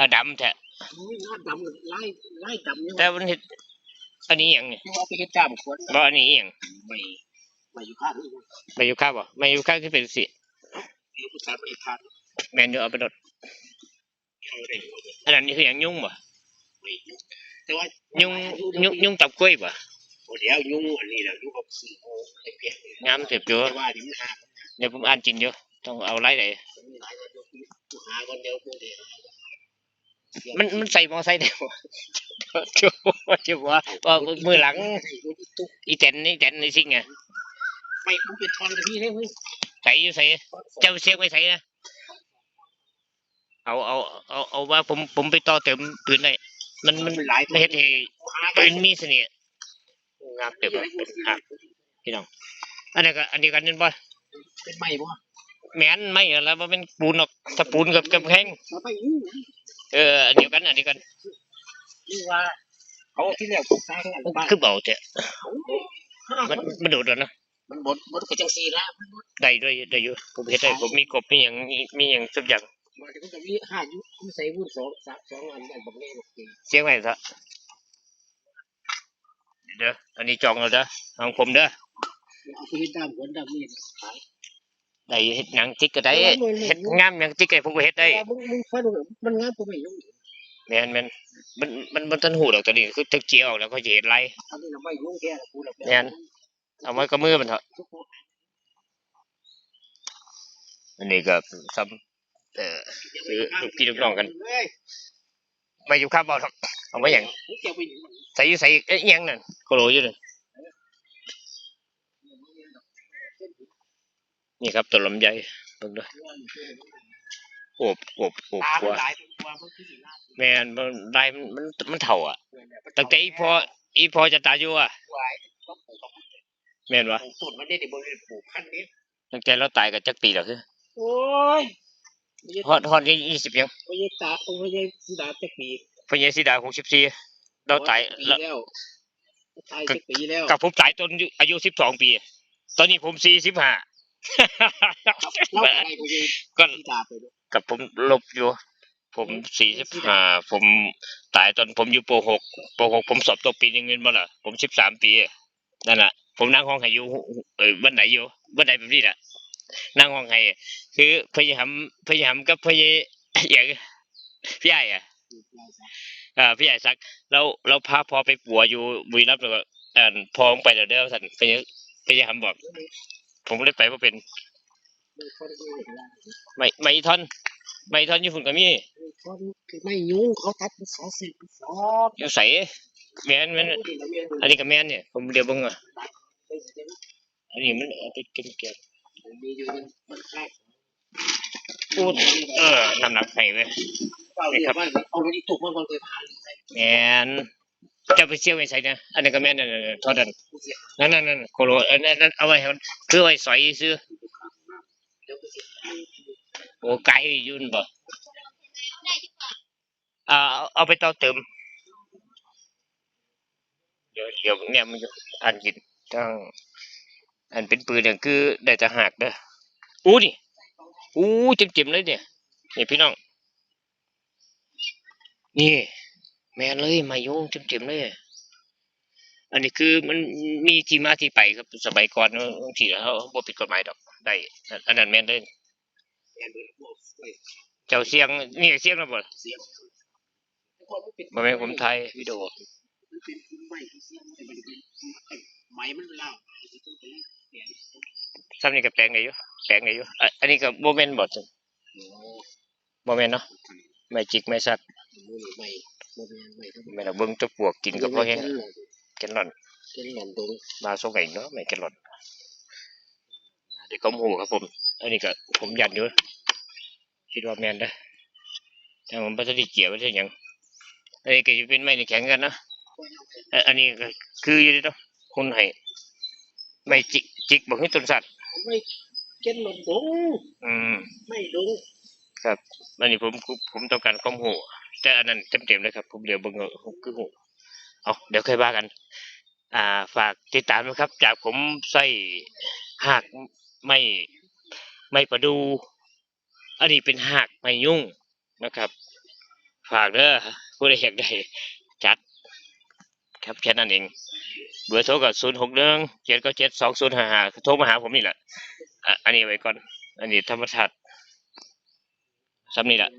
อ่าดำแท้โอ้ยน้ำดำไล่ไล่ดำเนี่ยแต่มันเฮ็ดอันนี้อหย่างนี่เอาไปเฮ็ดจ้ามขวดบ่อันนี้อหย่างไม่ไม่อยู่ข้างนี่มาอยู่ข้าวบ่มาอยู่ข้าวคือเป็นสิเดี๋ยวผู้ชายไปทานแมนอยู่เอาไปดดเอาได้อันนั้นนี่คืออย่างยุ่งบ่ไม่ยุ่งแต่ว่ายุ่งยุ่งยุ่งตับกล้วยบ่โอ้เดี๋ยวยุ่งอันนี้แหละยุ่งกับสี่โมงไอ้เพี้ยงามเสียบอยู่แต่ว่าที่มันหาเดี๋ยวผมอ่านจริงอยู่ต้องเอาไล่ไหนมันมีหลายคนกูหาคนเดียวกูเดียว มันมันใส่มอไซค์ได้บ่ชัวร์ชัวร์ว่ามือหลังอีแตนนี่แตนนี่สิงอะไม่กูเป็นทอนกับพี่เลยเว้ยใส่อยู่ใส่เจ้าเสียงไว้ใส่นะเอาเอาเอาเอาว่าผมผมไปต่อเติมปืนได้มันมันมันหลายไม่เฮ็ดให้หาปืนมีเสน่ห์งามเต็มเป็นหักพี่น้องอันนี้ก็อันเดียวกันนั่นบ่เป็นไม่บ่ แม่นไม่แล้วว่าเป็นปูนหรอกถ้าปูนกับกำแพงมาไปยุ่งเอออันเดียวกันอันเดียวกันนี่ว่าเขาที่แรกผมสร้างอันบ้านคือเบาเถอะมันมันโดดแล้วเนาะมันบดบดกับจังซีละมันบดได้ด้วยได้อยู่ผมเฮ็ดได้ผมมีกบมีหยังมีมีหยังทุกอย่างมาถึงจะมีห้ายุคุณใส่วุ้นสองสามสองอันอันบอกเลยบอกจริงเสียงไว้ซะเด้ออันนี้จองแล้วเด้อของผมเด้อเอาไปเฮ็ดด้ามหัวด้ามนี่ขาย ได้เฮ็ดหนังจิกก็ได้เฮ็ดงามหยังจิกก็ผมก็เฮ็ดได้แต่มึงมึงฟังดูมันงามกว่าไม่ยุ่งแม่นแม่นมันมันมันต้นหูดอกตัวนี้คือตึกเจียวออกแล้วก็สิเฮ็ดไรอันนี้เราไม่ยุ่งแค่กูแล้วแม่นเอาไว้กับมือมันเถอะอันนี้ก็ซ้ำเอ่อซื้อลูกพี่ลูกน้องกันมาอยู่ข้าวบ่ครับเอาไว้หยังเจ้าไปอยู่ใส่อยู่ใส่เอ๊ะอิหยังนั่นโคโลอยู่นั่น นี่ครับตัวลำไยเบิ่งเด้อโอบโอบโอบตากว่าหลายตัวมันคือสิลาแม่นมันได้มันมันมันเท่าอะตั้งแต่อีพออีพอจะตายอยู่อะไว้ต้องปลูกต้องแม่นวะปลูกต้นมันได้ในบริเวณปลูกพันธุ์นี้ตั้งแต่เราตายกับจักปีแล้วคือโอ้ยฮอดฮอดยี่สิบยังไม่ใช่ตาไม่ใช่สีดาตะปีพญาสีดาหกสิบสี่เราตายปีแล้วแล้วตายตะปีแล้วกับผมตายตอนอายุสิบสองปี ตอนนี้ผมสี่สิบห้า เล่าอะไรกูจะก็สีดาไปด้วยกับผมลบอยู่ ผมสี่สิบห้าผมตายตอนผมอยู่ปหกปหกผมสอบตกปีหนึงเงินบ่ล่ะผมสิบสามปีนั่นแหละผมนั่งห้องให้อยู่เออวันไหนอยู่วันไหนแบบนี้แหละนั่งห้องให้คือพยายามพยายามกับพยายอย่างพี่ใหญ่อะอ่าพี่ใหญ่สักเราเราพาพอไปปัวอยู่บุรีรัมย์แล้วก็อ่าพอลงไปเดี๋ยวเด้อท่านพยายพยายามบอก ผมก็เลยไปว่าเป็น ไม่ไม่ท่อนไม่ท่อนอยู่ฝุ่นก็มีไม่ยุ่งเขาตัดเป็นสองสิบสองอยู่ใส่แม่นแม่นอันนี้ก็แม่นเนี่ย ผมเดี๋ยวเบิ่งอะอันนี้มันเอาไปกินเก็บมีอยู่มันแค่พูดเออน้ำหนักให้เว้ยเปล่าเนี่ยว่าเอาไปถูกมันคนเคยผ่านแม่น จะไปเชี่ยวไปใส่นะอันนี้ก็แม่นนั่นๆทอดนั่นนั่นนั่นนั่นโคโลออนั่นนั่นเอาไว้ให้มันคือไว้สอยซื้อโอ้ไก่ยุ่นบ่อ่าเอาเอาไปต่อเติมเดี๋ยวเดี๋ยวเนี่ยมันอยู่อันกินตั้งอันเป็นปืนเนี่ยคือได้จะหักเด้ออู้นี่อู้เจ็บๆเลยเนี่ยนี่พี่น้องนี่ แม่นเลยมาโยงเจ็บๆเลยอันนี้คือมันมีที่มาที่ไปครับสมัยก่อนบางทีเขาบ่ผิดกฎหมายดอกได้อันนั้นแม่นเลยเจ้าเสียงนี่เสียงแล้วบ่เสียงบ่แม่นผมไทยวิดีโอไม้มันเล่าซ้ำนี่ก็แปลงได้อยู่แปลงได้อยู่อันนี้ก็บ่แม่นบ่จังบ่แม่นเนาะไม่จิกไม่ซั กไม่ไม่ไม่แม่นเอาเบิ่งแตะปวกกินก็พอแห้งแกนหล่อนเป็นหล่อนตรงมาส่งไห้เนาะไม่แกนหล่อนเด็กก็หูครับผมอันนี้ก็ผมยันอยู่คิดว่าแม่นเด้อแต่ผมบ่ทันได้เกี่ยวว่าจะหยังอันนี้ก็จะเป็นไม้ในแข็งกันนะเอ่ออันนี้ก็คืออยู่เนาะคนให้ไม่จิกจิกบ่คือต้นสัตว์ไม่เก็นหล่อนตรงอืมไม่ ตรงอันนี้ผมผมต้องการความหูแต่อันนั้นเต็มๆเลยครับ ผมเดี๋ยวเบิ่งเอาคือหูเอาเดี๋ยวค่อยว่ากัน อ่า ฝากติดตามนะครับ จากผมใส่หากไม่ไม่ประดูอันนี้เป็นหากไม่ยุ่งนะครับ ฝากเด้อผู้ใดอยากได้จัด ครับแค่นั้นเองเบอร์โทรก็ศูนย์หกหนึ่งเจ็ดก็เจ็ดสองศูนย์ห้าห้าโทรมาหาผมนี่แหละอะอันนี้ไว้ก่อน อันนี้ธรรมชาติ ซ้ำนี่แหละ